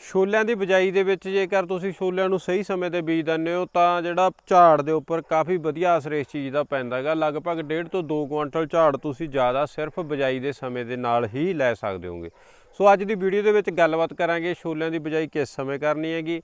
ਛੋਲਿਆਂ ਦੀ ਬਿਜਾਈ ਦੇ ਵਿੱਚ ਜੇਕਰ ਤੁਸੀਂ ਛੋਲਿਆਂ ਨੂੰ ਸਹੀ ਸਮੇਂ ਤੇ ਬੀਜ ਦਿੰਦੇ ਹੋ, ਤਾਂ ਜਿਹੜਾ ਝਾੜ ਦੇ ਉੱਪਰ ਕਾਫੀ ਵਧੀਆ ਅਸਰ ਇਸ ਚੀਜ਼ ਦਾ ਪੈਂਦਾ ਹੈਗਾ। ਲਗਭਗ 1.5 ਤੋਂ 2 ਕੁਇੰਟਲ ਝਾੜ ਤੁਸੀਂ ਜ਼ਿਆਦਾ ਸਿਰਫ ਬਿਜਾਈ ਦੇ ਸਮੇਂ ਦੇ ਨਾਲ ਹੀ ਲੈ ਸਕਦੇ ਹੋਗੇ। ਸੋ ਅੱਜ ਦੀ ਵੀਡੀਓ ਦੇ ਵਿੱਚ ਗੱਲਬਾਤ ਕਰਾਂਗੇ ਛੋਲਿਆਂ ਦੀ ਬਿਜਾਈ ਕਿਸ ਸਮੇਂ ਕਰਨੀ ਹੈਗੀ।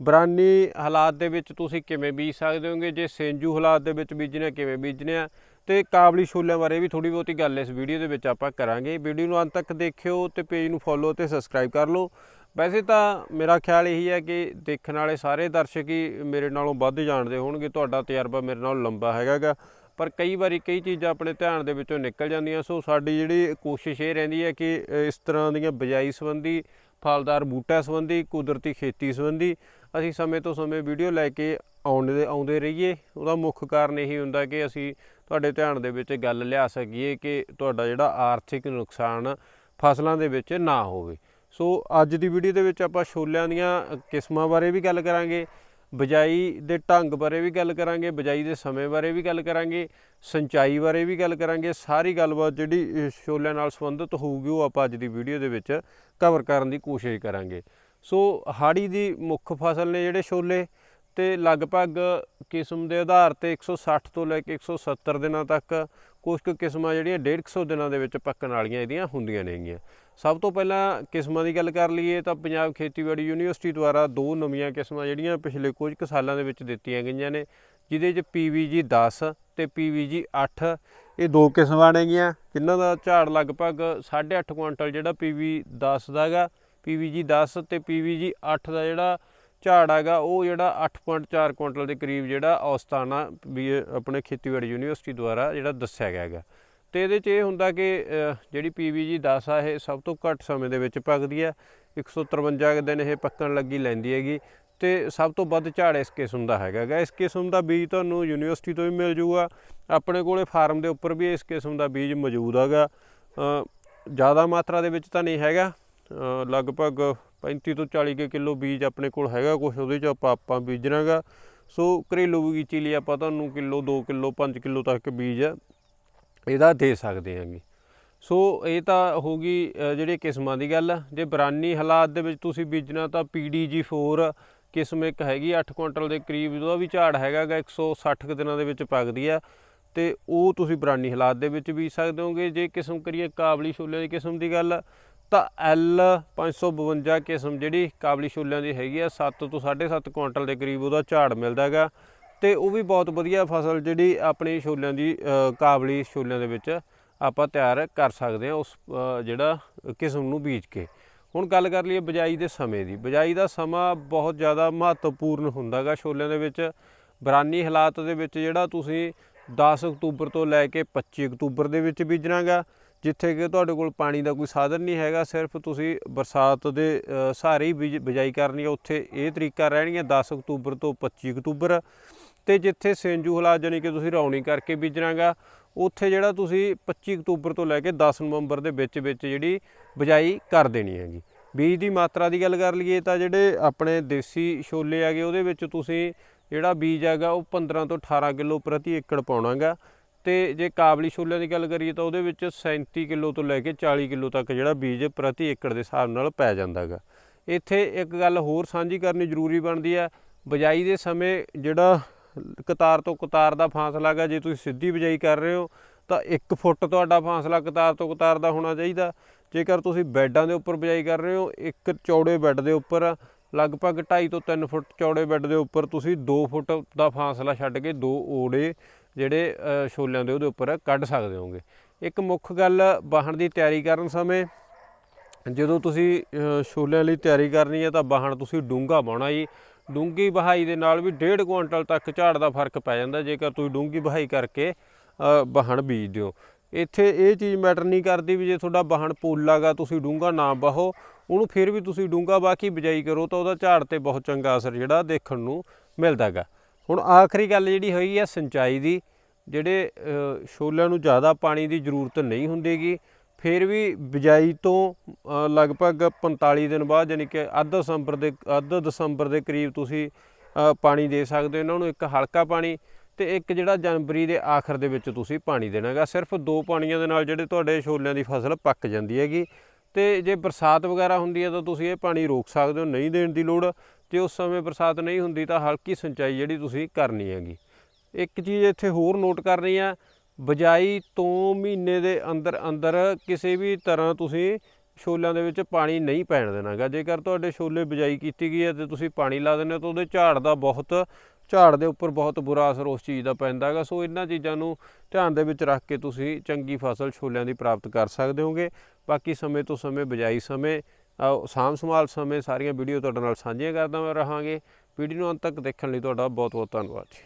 ਬਰਾਨੀ ਹਾਲਾਤ ਦੇ ਵਿੱਚ ਤੁਸੀਂ ਕਿਵੇਂ ਬੀਜ ਸਕਦੇ ਹੋਗੇ? ਜੇ ਸੇਂਜੂ ਹਾਲਾਤ ਦੇ ਵਿੱਚ ਬੀਜਣੇ, ਕਿਵੇਂ ਬੀਜਣੇ ਆ? ਤੇ ਕਾਬਲੀ ਛੋਲਿਆਂ ਬਾਰੇ ਵੀ ਥੋੜੀ ਬਹੁਤੀ ਗੱਲ ਇਸ ਵੀਡੀਓ ਦੇ ਵਿੱਚ ਆਪਾਂ ਕਰਾਂਗੇ। ਵੀਡੀਓ ਨੂੰ ਅੰਤ ਤੱਕ ਦੇਖਿਓ ਤੇ ਪੇਜ ਨੂੰ ਫੋਲੋ ਤੇ ਸਬਸਕ੍ਰਾਈਬ ਕਰ ਲਓ। ਵੈਸੇ ਤਾਂ ਮੇਰਾ ਖਿਆਲ ਇਹੀ ਹੈ ਕਿ ਦੇਖਣ ਵਾਲੇ ਸਾਰੇ ਦਰਸ਼ਕ ਹੀ ਮੇਰੇ ਨਾਲੋਂ ਵੱਧ ਜਾਣਦੇ ਹੋਣਗੇ, ਤੁਹਾਡਾ ਤਜਰਬਾ ਮੇਰੇ ਨਾਲੋਂ ਲੰਬਾ ਹੈਗਾਗਾ। ਪਰ ਕਈ ਵਾਰੀ ਕਈ ਚੀਜ਼ਾਂ ਆਪਣੇ ਧਿਆਨ ਦੇ ਵਿੱਚੋਂ ਨਿਕਲ ਜਾਂਦੀਆਂ, ਸੋ ਸਾਡੀ ਜਿਹੜੀ ਕੋਸ਼ਿਸ਼ ਇਹ ਰਹਿੰਦੀ ਹੈ ਕਿ ਇਸ ਤਰ੍ਹਾਂ ਦੀਆਂ ਬਿਜਾਈ ਸੰਬੰਧੀ, ਫਲਦਾਰ ਬੂਟਾ ਸੰਬੰਧੀ, ਕੁਦਰਤੀ ਖੇਤੀ ਸੰਬੰਧੀ ਅਸੀਂ ਸਮੇਂ ਤੋਂ ਸਮੇਂ ਵੀਡੀਓ ਲੈ ਕੇ ਆਉਂਦੇ ਆਉਂਦੇ ਰਹੀਏ। ਉਹਦਾ ਮੁੱਖ ਕਾਰਨ ਇਹੀ ਹੁੰਦਾ ਕਿ ਅਸੀਂ ਤੁਹਾਡੇ ਧਿਆਨ ਦੇ ਵਿੱਚ ਗੱਲ ਲਿਆ ਸਕੀਏ ਕਿ ਤੁਹਾਡਾ ਜਿਹੜਾ ਆਰਥਿਕ ਨੁਕਸਾਨ ਫਸਲਾਂ ਦੇ ਵਿੱਚ ਨਾ ਹੋਵੇ। ਸੋ ਅੱਜ ਦੀ ਵੀਡੀਓ ਦੇ ਵਿੱਚ ਆਪਾਂ ਛੋਲਿਆਂ ਦੀਆਂ ਕਿਸਮਾਂ ਬਾਰੇ ਵੀ ਗੱਲ ਕਰਾਂਗੇ, ਬਿਜਾਈ ਦੇ ਢੰਗ ਬਾਰੇ ਵੀ ਗੱਲ ਕਰਾਂਗੇ, ਬਿਜਾਈ ਦੇ ਸਮੇਂ ਬਾਰੇ ਵੀ ਗੱਲ ਕਰਾਂਗੇ, ਸਿੰਚਾਈ ਬਾਰੇ ਵੀ ਗੱਲ ਕਰਾਂਗੇ, ਸਾਰੀ ਗੱਲਬਾਤ ਜਿਹੜੀ ਛੋਲਿਆਂ ਨਾਲ ਸੰਬੰਧਿਤ ਹੋਊਗੀ ਉਹ ਆਪਾਂ ਅੱਜ ਦੀ ਵੀਡੀਓ ਦੇ ਵਿੱਚ ਕਵਰ ਕਰਨ ਦੀ ਕੋਸ਼ਿਸ਼ ਕਰਾਂਗੇ। ਸੋ ਹਾੜੀ ਦੀ ਮੁੱਖ ਫਸਲ ਨੇ ਜਿਹੜੇ ਛੋਲੇ ਤੇ ਲਗਭਗ ਕਿਸਮ ਦੇ ਆਧਾਰ ਤੇ 160 ਤੋਂ ਲੈ ਕੇ 170 ਦਿਨਾਂ ਤੱਕ ਕੁਝ ਕੁ ਕਿਸਮਾਂ ਜਿਹੜੀਆਂ 150 ਦਿਨਾਂ ਦੇ ਵਿੱਚ ਪੱਕਣ ਵਾਲੀਆਂ ਇਹਦੀਆਂ ਹੁੰਦੀਆਂ ਨੇਗੀਆਂ ਸਭ ਤੋਂ ਪਹਿਲਾਂ ਕਿਸਮਾਂ ਦੀ ਗੱਲ ਕਰ ਲਈਏ ਤਾਂ ਪੰਜਾਬ ਖੇਤੀਬਾੜੀ ਯੂਨੀਵਰਸਿਟੀ ਦੁਆਰਾ ਦੋ ਨਵੀਆਂ ਕਿਸਮਾਂ ਜਿਹੜੀਆਂ ਪਿਛਲੇ ਕੁਝ ਕੁ ਸਾਲਾਂ ਦੇ ਵਿੱਚ ਦਿੱਤੀਆਂ ਗਈਆਂ ਨੇ, ਜਿਹਦੇ 'ਚ PVG 10 ਤੇ PVG 8 ਇਹ ਦੋ ਕਿਸਮਾਂ ਨੇਗੀਆਂ ਜਿਨ੍ਹਾਂ ਦਾ ਝਾੜ ਲਗਭਗ 8.5 ਕੁਇੰਟਲ ਜਿਹੜਾ PV 10 ਦਾ ਹੈਗਾ PVG 10 ਤੇ PVG 8 ਦਾ ਜਿਹੜਾ ਝਾੜ ਹੈਗਾ ਉਹ ਜਿਹੜਾ 8.4 ਕੁਇੰਟਲ ਦੇ ਕਰੀਬ ਜਿਹੜਾ ਔਸਤਾਨਾ ਵੀ ਆਪਣੇ ਖੇਤੀਬਾੜੀ ਯੂਨੀਵਰਸਿਟੀ ਦੁਆਰਾ ਜਿਹੜਾ ਦੱਸਿਆ ਗਿਆ ਹੈਗਾ। ਤੇ ਇਹਦੇ 'ਚ ਇਹ ਹੁੰਦਾ ਕਿ ਅ, ਜਿਹੜੀ PVG 10 ਆ ਇਹ ਸਭ ਤੋਂ ਘੱਟ ਸਮੇਂ ਦੇ ਵਿੱਚ ਪੱਕਦੀ ਹੈ 153 ਕੁ ਦਿਨ ਇਹ ਪੱਕਣ ਲੱਗੀ ਲੈਂਦੀ ਹੈਗੀ। ਤੇ ਸਭ ਤੋਂ ਵੱਧ ਝਾੜ ਇਸ ਕਿਸਮ ਦਾ ਹੈਗਾ ਇਸ ਕਿਸਮ ਦਾ ਬੀਜ ਤੁਹਾਨੂੰ ਯੂਨੀਵਰਸਿਟੀ ਤੋਂ ਵੀ ਮਿਲ ਜੂਗਾ। ਆਪਣੇ ਕੋਲੇ ਫਾਰਮ ਦੇ ਉੱਪਰ ਵੀ ਇਸ ਕਿਸਮ ਦਾ ਬੀਜ ਮੌਜੂਦ ਹੈਗਾ। ਜ਼ਿਆਦਾ ਮਾਤਰਾ ਦੇ ਵਿੱਚ ਤਾਂ ਨਹੀਂ ਹੈਗਾ। ਲਗਭਗ 35 ਤੋਂ 40 ਕੁ ਕਿਲੋ ਬੀਜ ਆਪਣੇ ਕੋਲ ਹੈਗਾ ਕੁਝ ਉਹਦੇ ਚ ਆਪਾਂ ਆਪਾਂ ਬੀਜਣਾਗਾ। ਸੋ ਘਰੇਲੂ ਬਗੀਚੀ ਲਈ ਆਪਾਂ ਤੁਹਾਨੂੰ ਕਿਲੋ 2 ਕਿਲੋ 5 ਕਿਲੋ ਤੱਕ ਬੀਜ ਇਹਦਾ ਦੇ ਸਕਦੇ ਹਾਂਗੇ। ਸੋ ਇਹ ਤਾਂ ਹੋ ਗਈ ਜਿਹੜੇ ਕਿਸਮਾਂ ਦੀ ਗੱਲ ਜੇ ਬਰਾਨੀ ਹਾਲਾਤ ਦੇ ਵਿੱਚ ਤੁਸੀਂ ਬੀਜਣਾ ਤਾਂ PDG4 ਕਿਸਮ ਇੱਕ ਹੈਗੀ 8 ਕੁਇੰਟਲ ਦੇ ਕਰੀਬ, ਉਹਦਾ ਵੀ ਝਾੜ ਹੈਗਾਗਾ 160 ਕੁ ਦਿਨਾਂ ਦੇ ਵਿੱਚ ਪੱਕਦੀ ਆ। ਤੇ ਉਹ ਤੁਸੀਂ ਬਰਾਨੀ ਹਾਲਾਤ ਦੇ ਵਿੱਚ ਬੀਜ ਸਕਦੇ ਹੋਗੇ। ਜੇ ਕਿਸਮ ਕਰੀਏ ਕਾਬਲੀ ਛੋਲੇ ਦੀ ਕਿਸਮ ਦੀ ਗੱਲ ਤਾਂ L 552 ਕਿਸਮ ਜਿਹੜੀ ਕਾਬਲੀ ਛੋਲਿਆਂ ਦੀ ਹੈਗੀ ਆ 7 ਤੋਂ 7.5 ਕੁਇੰਟਲ ਦੇ ਕਰੀਬ ਉਹਦਾ ਝਾੜ ਮਿਲਦਾ ਹੈਗਾ ਤੇ ਉਹ ਵੀ ਬਹੁਤ ਵਧੀਆ ਫਸਲ ਜਿਹੜੀ ਆਪਣੀ ਛੋਲਿਆਂ ਦੀ ਕਾਬਲੀ ਛੋਲਿਆਂ ਦੇ ਵਿੱਚ ਆਪਾਂ ਤਿਆਰ ਕਰ ਸਕਦੇ ਹਾਂ ਉਸ ਜਿਹੜਾ ਕਿਸਮ ਨੂੰ ਬੀਜ ਕੇ। ਹੁਣ ਗੱਲ ਕਰ ਲਈਏ ਬਿਜਾਈ ਦੇ ਸਮੇਂ ਦੀ। ਬਿਜਾਈ ਦਾ ਸਮਾਂ ਬਹੁਤ ਜ਼ਿਆਦਾ ਮਹੱਤਵਪੂਰਨ ਹੁੰਦਾਗਾ ਛੋਲਿਆਂ ਦੇ ਵਿੱਚ। ਬਰਾਨੀ ਹਾਲਾਤ ਦੇ ਵਿੱਚ ਜਿਹੜਾ ਤੁਸੀਂ 10 ਅਕਤੂਬਰ ਤੋਂ ਲੈ ਕੇ 25 ਅਕਤੂਬਰ ਦੇ ਵਿੱਚ ਬੀਜਣਾਗਾ ਜਿੱਥੇ ਕਿ ਤੁਹਾਡੇ ਕੋਲ ਪਾਣੀ ਦਾ ਕੋਈ ਸਾਧਨ ਨਹੀਂ ਹੈਗਾ, ਸਿਰਫ ਤੁਸੀਂ ਬਰਸਾਤ ਦੇ ਸਹਾਰੇ ਹੀ ਬੀਜ- ਬਿਜਾਈ ਕਰਨੀ ਹੈ ਉੱਥੇ ਇਹ ਤਰੀਕਾ ਰਹਿਣਗੀਆਂ 10 ਅਕਤੂਬਰ ਤੋਂ 25 ਅਕਤੂਬਰ। ਤੇ ਜਿੱਥੇ ਸੇਂਜੂ ਹਾਲਾਤ ਜਾਨੀ ਕਿ ਤੁਸੀਂ ਰੌਣੀ ਕਰਕੇ ਬੀਜਣਾਗਾ, ਉੱਥੇ ਜਿਹੜਾ ਤੁਸੀਂ 25 ਅਕਤੂਬਰ ਤੋਂ ਲੈ ਕੇ 10 ਨਵੰਬਰ ਦੇ ਵਿੱਚ ਵਿੱਚ ਜਿਹੜੀ ਬਿਜਾਈ ਕਰ ਦੇਣੀ ਹੈਗੀ। ਬੀਜ ਦੀ ਮਾਤਰਾ ਦੀ ਗੱਲ ਕਰ ਲਈਏ ਤਾਂ ਜਿਹੜੇ ਆਪਣੇ ਦੇਸੀ ਛੋਲੇ ਹੈਗੇ, ਉਹਦੇ ਵਿੱਚ ਤੁਸੀਂ ਜਿਹੜਾ ਬੀਜ ਹੈਗਾ, ਉਹ 15 ਤੋਂ 18 ਕਿਲੋ ਪ੍ਰਤੀ ਏਕੜ ਪਾਉਣਾਗਾ। ਤੇ ਜੇ ਕਾਬਲੀ ਛੋਲਿਆਂ ਦੀ ਗੱਲ ਕਰੀਏ ਤਾਂ ਉਹਦੇ ਵਿੱਚ 37 ਕਿਲੋ ਤੋਂ ਲੈ ਕੇ 40 ਕਿਲੋ ਤੱਕ ਜਿਹੜਾ ਬੀਜ ਪ੍ਰਤੀ ਏਕੜ ਦੇ ਹਿਸਾਬ ਨਾਲ ਪੈ ਜਾਂਦਾਗਾ। ਇੱਥੇ ਇੱਕ ਗੱਲ ਹੋਰ ਸਾਂਝੀ ਕਰਨੀ ਜ਼ਰੂਰੀ ਬਣਦੀ ਹੈ ਬਿਜਾਈ ਦੇ ਸਮੇਂ ਜਿਹੜਾ ਕਤਾਰ ਤੋਂ ਕਤਾਰ ਦਾ ਫਾਸਲਾ ਹੈਗਾ ਜੇ ਤੁਸੀਂ ਸਿੱਧੀ ਬਿਜਾਈ ਕਰ ਰਹੇ ਹੋ ਤਾਂ 1 ਫੁੱਟ ਤੁਹਾਡਾ ਫਾਸਲਾ ਕਤਾਰ ਤੋਂ ਕਤਾਰ ਦਾ ਹੋਣਾ ਚਾਹੀਦਾ। ਜੇਕਰ ਤੁਸੀਂ ਬੈੱਡਾਂ ਦੇ ਉੱਪਰ ਬਿਜਾਈ ਕਰ ਰਹੇ ਹੋ, ਇੱਕ ਚੌੜੇ ਬੈੱਡ ਦੇ ਉੱਪਰ, ਲਗਭਗ 2.5 ਤੋਂ 3 ਫੁੱਟ ਚੌੜੇ ਬੈੱਡ ਦੇ ਉੱਪਰ ਤੁਸੀਂ 2 ਫੁੱਟ ਦਾ ਫਾਸਲਾ ਛੱਡ ਕੇ ਦੋ ਓੜੇ ਜਿਹੜੇ ਛੋਲਿਆਂ ਦੇ ਉਹਦੇ ਉੱਪਰ ਕੱਢ ਸਕਦੇ ਹੋਗੇ ਇੱਕ ਮੁੱਖ ਗੱਲ ਵਾਹਣ ਦੀ ਤਿਆਰੀ ਕਰਨ ਸਮੇਂ ਜਦੋਂ ਤੁਸੀਂ ਛੋਲਿਆਂ ਲਈ ਤਿਆਰੀ ਕਰਨੀ ਹੈ ਤਾਂ ਵਾਹਣ ਤੁਸੀਂ ਡੂੰਘਾ ਬਾਉਣਾ ਜੀ। ਡੂੰਗੀ ਬਹਾਈ ਦੇ ਨਾਲ ਵੀ 1.5 ਕੁਇੰਟਲ ਤੱਕ ਝਾੜ ਦਾ ਫ਼ਰਕ ਪੈ ਜਾਂਦਾ ਜੇਕਰ ਤੁਸੀਂ ਡੂੰਗੀ ਬਹਾਈ ਕਰਕੇ ਅ, ਵਾਹਣ ਬੀਜ ਦਿਓ। ਇੱਥੇ ਇਹ ਚੀਜ਼ ਮੈਟਰ ਨਹੀਂ ਕਰਦੀ ਵੀ ਜੇ ਤੁਹਾਡਾ ਵਾਹਣ ਪੋਲਾਗਾ ਤੁਸੀਂ ਡੂੰਗਾ ਨਾ ਬਾਹੋ ਉਹਨੂੰ ਫਿਰ ਵੀ ਤੁਸੀਂ ਡੂੰਗਾ ਬਾਕੀ ਬਿਜਾਈ ਕਰੋ ਤਾਂ ਉਹਦਾ ਝਾੜ ਤੇ ਬਹੁਤ ਚੰਗਾ ਅਸਰ ਜਿਹੜਾ ਦੇਖਣ ਨੂੰ ਮਿਲਦਾਗਾ ਹੁਣ ਆਖਰੀ ਗੱਲ ਜਿਹੜੀ ਹੋਈ ਹੈ ਸਿੰਚਾਈ ਦੀ, ਜਿਹੜੇ ਛੋਲਿਆਂ ਨੂੰ ਜ਼ਿਆਦਾ ਪਾਣੀ ਦੀ ਜ਼ਰੂਰਤ ਨਹੀਂ ਹੁੰਦੀਗੀ, ਫਿਰ ਵੀ ਬਿਜਾਈ ਤੋਂ ਲਗਭਗ 45 ਦਿਨ ਬਾਅਦ ਯਾਨੀ ਕਿ ਅੱਧ ਦਸੰਬਰ ਦੇ, ਅੱਧ ਦਸੰਬਰ ਦੇ ਕਰੀਬ ਤੁਸੀਂ ਪਾਣੀ ਦੇ ਸਕਦੇ ਹੋ। ਇਹਨਾਂ ਨੂੰ ਇੱਕ ਹਲਕਾ ਪਾਣੀ ਤੇ ਇੱਕ ਜਿਹੜਾ ਜਨਵਰੀ ਦੇ ਆਖਰ ਦੇ ਵਿੱਚ ਤੁਸੀਂ ਪਾਣੀ ਦੇਣਾਗਾ। ਸਿਰਫ ਦੋ ਪਾਣੀਆਂ ਦੇ ਨਾਲ ਜਿਹੜੇ ਤੁਹਾਡੇ ਛੋਲਿਆਂ ਦੀ ਫਸਲ ਪੱਕ ਜਾਂਦੀ ਹੈਗੀ। ਤੇ ਜੇ ਬਰਸਾਤ ਵਗੈਰਾ ਹੁੰਦੀ ਹੈ ਤਾਂ ਤੁਸੀਂ ਇਹ ਪਾਣੀ ਰੋਕ ਸਕਦੇ ਹੋ। ਨਹੀਂ ਦੇਣ ਦੀ ਲੋੜ ਤੇ ਉਸ ਸਮੇਂ ਬਰਸਾਤ ਨਹੀਂ ਹੁੰਦੀ ਤਾਂ ਹਲਕੀ ਸਿੰਚਾਈ ਜਿਹੜੀ ਤੁਸੀਂ ਕਰਨੀ ਹੈਗੀ। ਇੱਕ ਚੀਜ਼ ਇੱਥੇ ਹੋਰ ਨੋਟ ਕਰਨੀ ਆ, ਬਜਾਈ ਤੋਂ ਮਹੀਨੇ ਦੇ ਅੰਦਰ ਅੰਦਰ ਕਿਸੇ ਵੀ ਤਰ੍ਹਾਂ ਤੁਸੀਂ ਛੋਲਿਆਂ ਦੇ ਵਿੱਚ ਪਾਣੀ ਨਹੀਂ ਪੈਣ ਦੇਣਾਗਾ। ਜੇਕਰ ਤੁਹਾਡੇ ਛੋਲੇ ਬਜਾਈ ਕੀਤੀ ਗਈ ਹੈ ਤੇ ਤੁਸੀਂ ਪਾਣੀ ਲਾ ਦਿੰਦੇ ਹੋ ਤਾਂ ਉਹਦੇ ਝਾੜ ਦਾ ਬਹੁਤ, ਝਾੜ ਦੇ ਉੱਪਰ ਬਹੁਤ ਬੁਰਾ ਅਸਰ ਉਸ ਚੀਜ਼ ਦਾ ਪੈਂਦਾ ਹੈਗਾ ਸੋ ਇਹਨਾਂ ਚੀਜ਼ਾਂ ਨੂੰ ਧਿਆਨ ਦੇ ਵਿੱਚ ਰੱਖ ਕੇ ਤੁਸੀਂ ਚੰਗੀ ਫਸਲ ਛੋਲਿਆਂ ਦੀ ਪ੍ਰਾਪਤ ਕਰ ਸਕਦੇ ਹੋਗੇ। ਬਾਕੀ ਸਮੇਂ ਤੋਂ ਸਮੇਂ ਬਜਾਈ ਸਮੇਂ ਅਹ ਸਾਂਭ ਸੰਭਾਲ ਸਮੇਂ ਸਾਰੀਆਂ ਵੀਡੀਓ ਤੁਹਾਡੇ ਨਾਲ ਸਾਂਝੀਆਂ ਕਰਦਾ ਮੈਂ ਰਹਾਂਗੇ। ਵੀਡੀਓ ਨੂੰ ਅੰਤ ਤੱਕ ਦੇਖਣ ਲਈ ਤੁਹਾਡਾ ਬਹੁਤ ਬਹੁਤ ਧੰਨਵਾਦ ਜੀ।